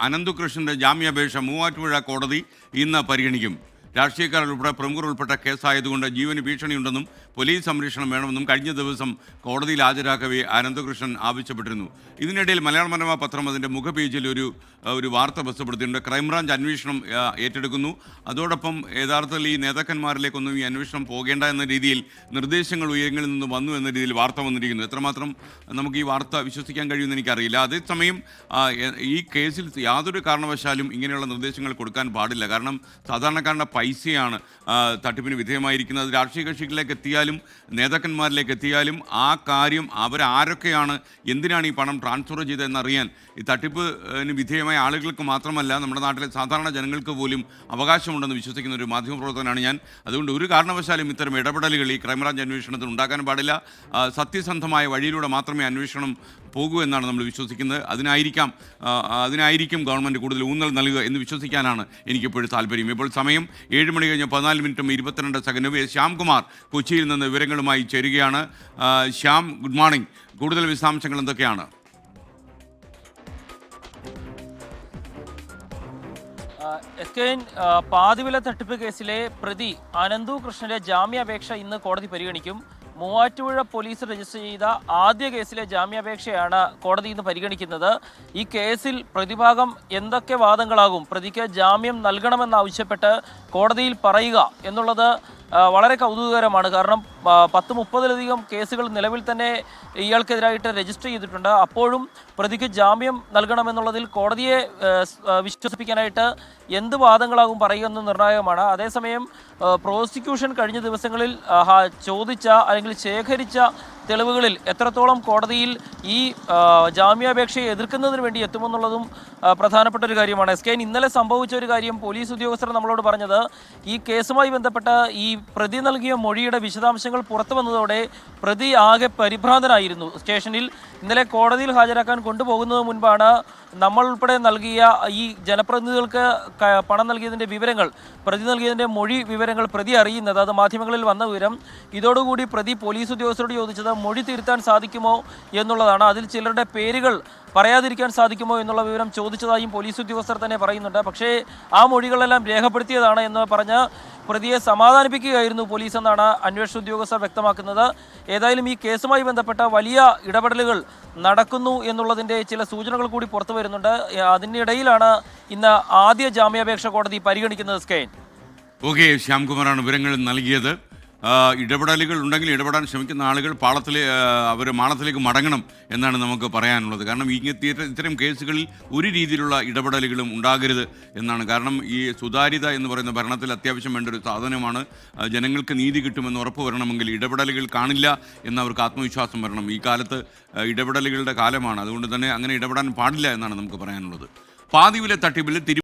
അനന്തുകൃഷ്ണന്റെ ജാമ്യാപേക്ഷ മൂവാറ്റുപുഴ കോടതി ഇന്ന് പരിഗണിക്കും. രാഷ്ട്രീയക്കാർ ഉൾപ്പെടെ പ്രമുഖർ ഉൾപ്പെട്ട കേസായതുകൊണ്ട് ജീവന് ഭീഷണിയുണ്ടെന്നും പോലീസ് സംരക്ഷണം വേണമെന്നും കഴിഞ്ഞ ദിവസം കോടതിയിൽ ഹാജരാക്കവേ അനന്തകൃഷ്ണൻ ആവശ്യപ്പെട്ടിരുന്നു. ഇതിനിടയിൽ മലയാള മനോരമ പത്രം അതിന്റെ മുഖപേജിൽ ഒരു ഒരു വാർത്ത പ്രസിദ്ധപ്പെടുത്തിയിട്ടുണ്ട് ക്രൈംബ്രാഞ്ച് അന്വേഷണം ഏറ്റെടുക്കുന്നു. അതോടൊപ്പം യഥാർത്ഥത്തിൽ ഈ നേതാക്കന്മാരിലേക്കൊന്നും ഈ അന്വേഷണം പോകേണ്ട എന്ന രീതിയിൽ നിർദ്ദേശങ്ങൾ ഉയരങ്ങളിൽ നിന്ന് വന്നു എന്ന രീതിയിൽ വാർത്ത വന്നിരിക്കുന്നു. എത്രമാത്രം നമുക്ക് ഈ വാർത്ത വിശ്വസിക്കാൻ കഴിയുമെന്ന് എനിക്കറിയില്ല. അതേസമയം ഈ കേസിൽ യാതൊരു കാരണവശാലും ഇങ്ങനെയുള്ള നിർദ്ദേശങ്ങൾ കൊടുക്കാൻ പാടില്ല. കാരണം സാധാരണക്കാരുടെ പൈസയാണ് തട്ടിപ്പിന് വിധേയമായിരിക്കുന്നത്. രാഷ്ട്രീയ കക്ഷികളിലേക്ക് എത്തിയാലും നേതാക്കന്മാരിലേക്ക് എത്തിയാലും ആ കാര്യം അവരാരൊക്കെയാണ് എന്തിനാണ് ഈ പണം ട്രാൻസ്ഫർ ചെയ്തതെന്നറിയാൻ. ഈ തട്ടിപ്പിന് വിധേയമായ ആളുകൾക്ക് മാത്രമല്ല നമ്മുടെ നാട്ടിലെ സാധാരണ ജനങ്ങൾക്ക് പോലും അവകാശമുണ്ടെന്ന് വിശ്വസിക്കുന്ന ഒരു മാധ്യമപ്രവർത്തകനാണ് ഞാൻ. അതുകൊണ്ട് ഒരു കാരണവശാലും ഇത്തരം ഇടപെടലുകൾ ഈ ക്രൈംബ്രാഞ്ച് അന്വേഷണത്തിൽ ഉണ്ടാക്കാൻ പാടില്ല. സത്യസന്ധമായ വഴിയിലൂടെ മാത്രമേ അന്വേഷണം പോകൂ എന്നാണ് നമ്മൾ വിശ്വസിക്കുന്നത്. അതിനായിരിക്കാം അതിനായിരിക്കും ഗവൺമെന്റ് കൂടുതൽ ഊന്നൽ നൽകുക എന്ന് വിശ്വസിക്കാനാണ് എനിക്കിപ്പോഴും താല്പര്യം. ഇപ്പോൾ സമയം ഏഴ് മണി കഴിഞ്ഞ് പതിനാല് മിനിറ്റും ഇരുപത്തിരണ്ട് സെക്കൻഡും. ശ്യാംകുമാർ കൊച്ചിയിൽ നിന്ന് വിവരങ്ങളുമായി ചേരുകയാണ്. Shyam good morning. കൂടുതൽ വിശദാംശങ്ങൾ എന്തൊക്കെയാണ്? എസ് കെ പാതിവില തട്ടിപ്പ് കേസിലെ പ്രതി അനന്തു കൃഷ്ണന്റെ ജാമ്യാപേക്ഷ ഇന്ന് കോടതി പരിഗണിക്കും. മൂവാറ്റുപുഴ പോലീസ് രജിസ്റ്റർ ചെയ്ത ആദ്യ കേസിലെ ജാമ്യാപേക്ഷയാണ് കോടതി ഇന്ന് പരിഗണിക്കുന്നത്. ഈ കേസിൽ പ്രതിഭാഗം എന്തൊക്കെ വാദങ്ങളാകും? പ്രതിക്ക് ജാമ്യം നൽകണമെന്നാവശ്യപ്പെട്ട് കോടതിയിൽ പറയുക എന്നുള്ളത് വളരെ കൗതുകകരമാണ്. കാരണം പത്ത് മുപ്പതിലധികം കേസുകൾ നിലവിൽ തന്നെ ഇയാൾക്കെതിരായിട്ട് രജിസ്റ്റർ ചെയ്തിട്ടുണ്ട്. അപ്പോഴും പ്രതിക്ക് ജാമ്യം നൽകണമെന്നുള്ളതിൽ കോടതിയെ വിശ്വസിപ്പിക്കാനായിട്ട് എന്ത് വാദങ്ങളാകും പറയുക എന്ന് നിർണായകമാണ്. അതേസമയം പ്രോസിക്യൂഷൻ കഴിഞ്ഞ ദിവസങ്ങളിൽ ചോദിച്ച അല്ലെങ്കിൽ ശേഖരിച്ച തെളിവുകളിൽ എത്രത്തോളം കോടതിയിൽ ഈ ജാമ്യാപേക്ഷയെ എതിർക്കുന്നതിന് വേണ്ടി എത്തുമെന്നുള്ളതും പ്രധാനപ്പെട്ട ഒരു കാര്യമാണ്. എസ് കെ ഇന്നലെ സംഭവിച്ച ഒരു കാര്യം പോലീസ് ഉദ്യോഗസ്ഥർ നമ്മളോട് പറഞ്ഞത് ഈ കേസുമായി ബന്ധപ്പെട്ട ഈ പ്രതി നൽകിയ മൊഴിയുടെ വിശദാംശങ്ങൾ പുറത്തു വന്നതോടെ പ്രതി ആകെ പരിഭ്രാന്തനായിരുന്നു. സ്റ്റേഷനിൽ ഇന്നലെ കോടതിയിൽ ഹാജരാക്കാൻ കൊണ്ടുപോകുന്നത് മുൻപാണ് നമ്മൾ ഉൾപ്പെടെ നൽകിയ ഈ ജനപ്രതിനിധികൾക്ക് പണം നൽകിയതിന്റെ വിവരങ്ങൾ പ്രതി നൽകിയതിന്റെ മൊഴി വിവരങ്ങൾ പ്രതി അറിയുന്നത്. അത് മാധ്യമങ്ങളിൽ വന്ന വിവരം. ഇതോടുകൂടി പ്രതി പോലീസ് ഉദ്യോഗസ്ഥരോട് ചോദിച്ചത് മൊഴി തിരുത്താൻ സാധിക്കുമോ എന്നുള്ളതാണ്. അതിൽ ചിലരുടെ പേരുകൾ പറയാതിരിക്കാൻ സാധിക്കുമോ എന്നുള്ള വിവരം ചോദിച്ചതായും പോലീസ് ഉദ്യോഗസ്ഥർ തന്നെ പറയുന്നുണ്ട്. പക്ഷേ ആ മൊഴികളെല്ലാം രേഖപ്പെടുത്തിയതാണ് എന്ന് പറഞ്ഞ് പ്രതിയെ സമാധാനിപ്പിക്കുകയായിരുന്നു പോലീസ് എന്നാണ് അന്വേഷണ ഉദ്യോഗസ്ഥർ വ്യക്തമാക്കുന്നത്. ഏതായാലും ഈ കേസുമായി ബന്ധപ്പെട്ട വലിയ ഇടപെടലുകൾ നടക്കുന്നു എന്നുള്ളതിന്റെ ചില സൂചനകൾ കൂടി പുറത്തു വരുന്നുണ്ട്. അതിനിടയിലാണ് ഇന്ന് ആദ്യ ജാമ്യാപേക്ഷ കോടതി പരിഗണിക്കുന്നത്. സ്കെയിൻ ഓക്കെ ശ്യാംകുമാറാണ് വിവരങ്ങൾ നൽകിയത്. ഇടപെടലുകൾ ഉണ്ടെങ്കിൽ ഇടപെടാൻ ശ്രമിക്കുന്ന ആളുകൾ പാളത്തിലെ അവർ മാളത്തിലേക്ക് മടങ്ങണം എന്നാണ് നമുക്ക് പറയാനുള്ളത്. കാരണം ഇങ്ങനത്തെ ഇത്തരം കേസുകളിൽ ഒരു രീതിയിലുള്ള ഇടപെടലുകളും ഉണ്ടാകരുത് എന്നാണ്. കാരണം ഈ സുതാര്യത എന്ന് പറയുന്ന ഭരണത്തിൽ അത്യാവശ്യം വേണ്ട ഒരു സാധനമാണ്. ജനങ്ങൾക്ക് നീതി കിട്ടുമെന്ന് ഉറപ്പ് വരണമെങ്കിൽ ഇടപെടലുകൾ കാണില്ല എന്നവർക്ക് ആത്മവിശ്വാസം വരണം. ഈ കാലത്ത് ഇടപെടലുകളുടെ കാലമാണ്. അതുകൊണ്ട് തന്നെ അങ്ങനെ ഇടപെടാൻ പാടില്ല എന്നാണ് നമുക്ക് പറയാനുള്ളത്. പാതിവിലെ തട്ടിപ്പിൽ തിരു